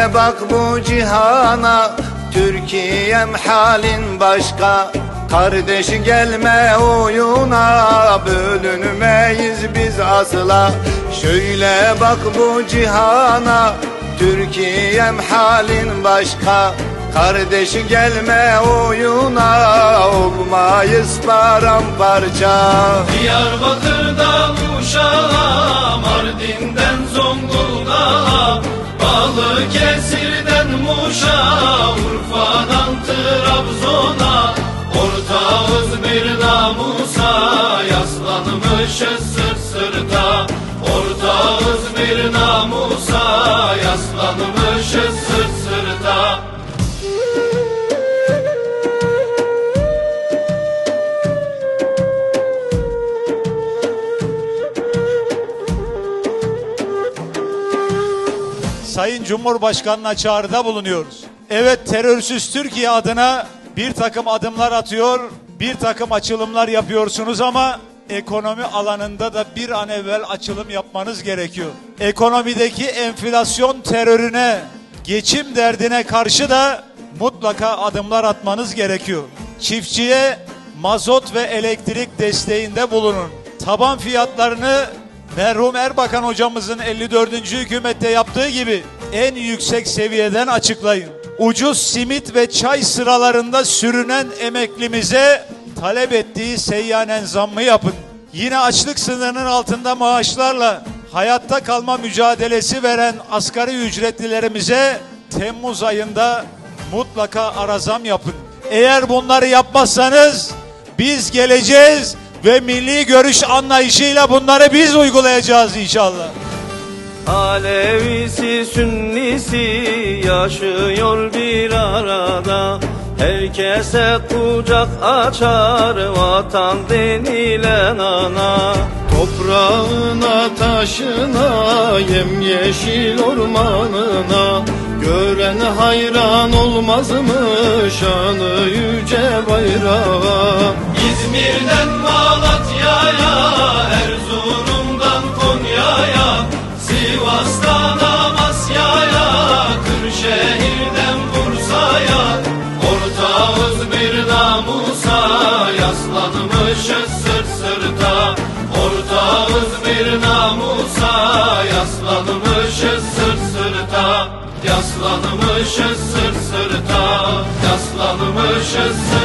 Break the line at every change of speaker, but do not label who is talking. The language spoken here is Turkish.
Şöyle bak bu cihana Türkiye'm halin başka. Kardeş gelme oyuna Bölünmeyiz biz asla. Şöyle bak bu cihana Türkiye'm halin başka. Kardeş gelme oyuna Olmayız paramparça.
Diyarbakır'dan Uşak'a, Zonguldak'a, Balıkesir'den Muş'a, Urfa'dan Trabzon'a, ortağız bir namusa, yaslanmışız sırt sırta. Ortağız bir namusa, yaslanmışız sırt
Sayın Cumhurbaşkanı'na çağrıda bulunuyoruz. Evet terörsüz Türkiye adına bir takım adımlar atıyor, bir takım açılımlar yapıyorsunuz ama ekonomi alanında da bir an evvel açılım yapmanız gerekiyor. Ekonomideki enflasyon terörüne, geçim derdine karşı da mutlaka adımlar atmanız gerekiyor. Çiftçiye mazot ve elektrik desteğinde bulunun. Taban fiyatlarını Merhum Erbakan hocamızın 54. hükümette yaptığı gibi en yüksek seviyeden açıklayın. Ucuz simit ve çay sıralarında sürünen emeklimize talep ettiği seyyanen zammı yapın. Yine açlık sınırının altında maaşlarla hayatta kalma mücadelesi veren asgari ücretlilerimize Temmuz ayında mutlaka arazam yapın. Eğer bunları yapmazsanız biz geleceğiz ve milli görüş anlayışıyla bunları biz uygulayacağız inşallah.
Alevisi sünnisi yaşıyor bir arada. Herkese kucak açar vatan denilen ana.
Toprağına, taşına, yemyeşil ormanına. Gören hayran olmaz mı şanı yüce bayrağa yaslanmışız sırt sırta Ortağız bir namusa, yaslanmışız sırt sırta Yaslanmışız sırt sırta, yaslanmışız sırt